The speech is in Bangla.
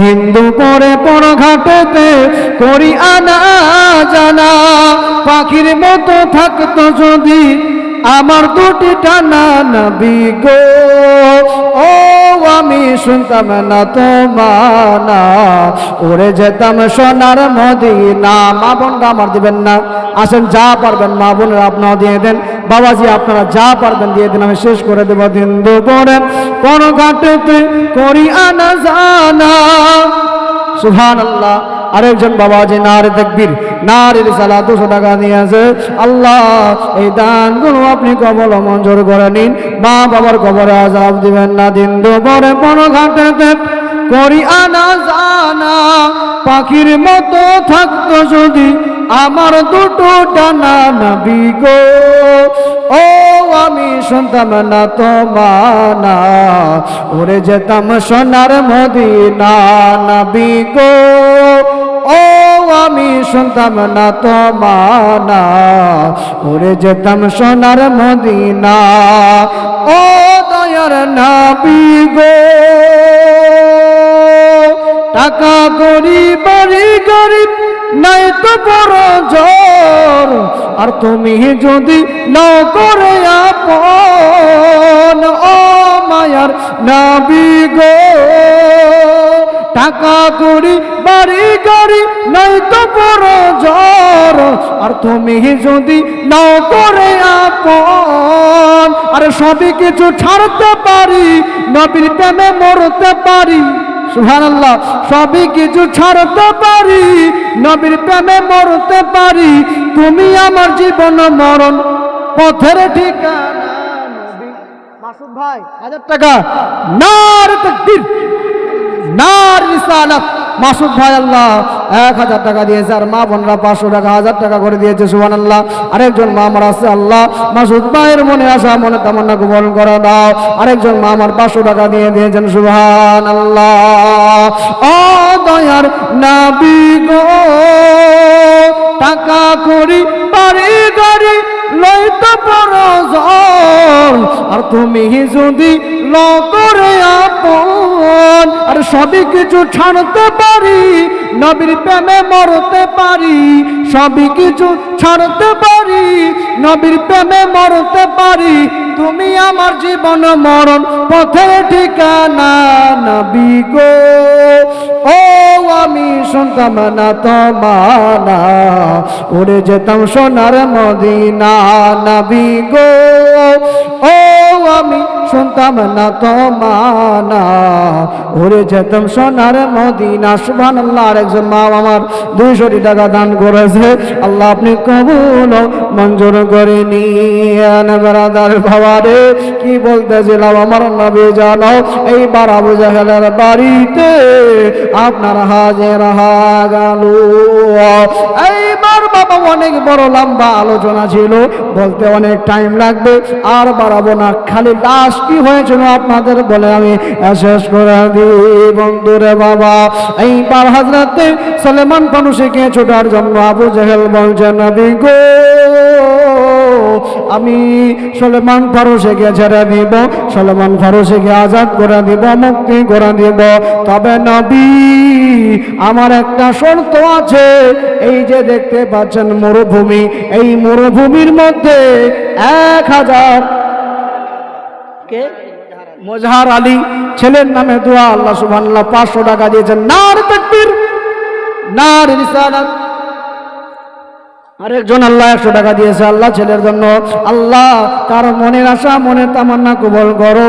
দিন পরে পর ঘাটেতে করি আনা জানা। পাখির মতো থাকতো যদি আমার দুটি টানা নাবি গো। ও আমি শুনতাম না তো মানা উড়ে যেতাম সোনার মদিনা। মা বোনরা আমার দিবেন না। আসেন, যা পারবেন মা বোনেরা আপনারা দিয়ে দেন। বাবাজি, আপনারা যা পারবেন দিয়ে দিন, আমি শেষ করে দেবো দিন দুপুরে। কোন ঘাটতে করি আনা জানা। সুহান আল্লাহ আরেকজন বাবাজি নারে দেখবির নারীর সালা দুশো টাকা নিয়েছে আল্লাহ, এই দানগুলো আপনি কবল মঞ্জুর করে নিন। মা বাবার কবরে আজাব দিবেন না। দিন দুপুরে কোন ঘাটেতে করি আনা জানা। পাখির মতো থাকতো যদি আমার দুটো ডানা, নবী গো। ও আমি শুনতাম না তো মানা উড়ে যেতাম সোনার মদিনা নবী গো। ও, আমি শুনতাম না তো মানা উড়ে যেতাম সোনার মদিনা। ও, দয়ার নবী গো। টাকা করি, বাড়ি গরিব নাই তো বড় জোর আর তুমি যদি না করে আপন ও মায়ার নাবি গো? টাকা করি বাড়ি গাড়ি নাই তো বড় জোর আর তুমি যদি না করে আপন, আর সবই কিছু ছাড়তে পারি, নবীর প্রেমে মরতে পারি। সুবহানাল্লাহ, সবই কিছু ছাড়তে পারি, নবীর প্রেমে মরতে পারি। তুমি আমার জীবন মরণ পথের ঠিকানা মাসুদ ভাই, হাজার টাকা। নার তাকবীর নার রিসালাত। মাসুদ ভাই আল্লাহ, এক হাজার টাকা দিয়েছে। আর মা বোনরা পাঁচশো টাকা, হাজার টাকা করে দিয়েছে সুবান আল্লাহ আরেকজন মা আমার আছে আল্লাহ। মাসুদ ভাইয়ের মনে আসা মনে তামান্না কবল করে দাও। আরেকজন মা আমার পাঁচশো টাকা দিয়ে দিয়েছেন সুহান আল্লাহ ও দয়ার নাবি গো, টাকা করি, বাড়ি গাড়ি তুমি যদি ল করে আপন, আর সবই কিছু ছাড়তে পারি, নবীর প্রেমে মরতে পারি, সবই কিছু ছাড়তে পারি, নবীর প্রেমে মরতে পারি, তুমি আমার জীবন মরণ পথের ঠিকানা নবী গো। শুনতাম না তো মানা উড়ে যেতাম সোনার মদিনা নবী গো ও আমি শুনতাম না তো মানা উড়ে যেতাম সোনার মদিনা সুবহান আল্লাহ আরেকজন মা আমার দুইশো টাকা দান করেছে। আল্লাহ আপনি কবুল মঞ্জুর করে নিয়েন বেড়াদার বাবারে। কি বলতেছিলাম আমার নবী জানো এইবার আবু জাহেলের বাড়িতে আপনার হাজের হা গেল। এইবার বাবা অনেক বড় লম্বা আলোচনা ছিল, বলতে অনেক টাইম লাগবে, আর বাড়াবো না। খালি লাশ কি হয়েছিল আপনাদের বলে আমি শেষ করে দিই। বন্ধুরে বাবা এই পার হাজরাতে সলেমান কে ছোটার জন্য আবু জেহেল বলছেন, নবী গো আমি সলেমান ফারুসেকে ছেড়ে দিব, সলেমান ফারুসেকে আজাদ করে দিব, মুক্তি করে দিব। তবে নবী, আমার একটা শর্ত আছে, এই যে দেখতে পাচ্ছেন মরুভূমি, এই মরুভূমির মধ্যে এক হাজার কে? মজহার আলী, ছেলের নামে দোয়া, আল্লাহ সুবহানাল্লাহ পাঁচশো টাকা দিয়েছেন। নার তাকবীর নার রিসালাত আরেকজন আল্লাহ একশো টাকা দিয়েছে, আল্লাহ ছেলের জন্য। আল্লাহ তার মনের আশা, মনের তামান্না কবল করো।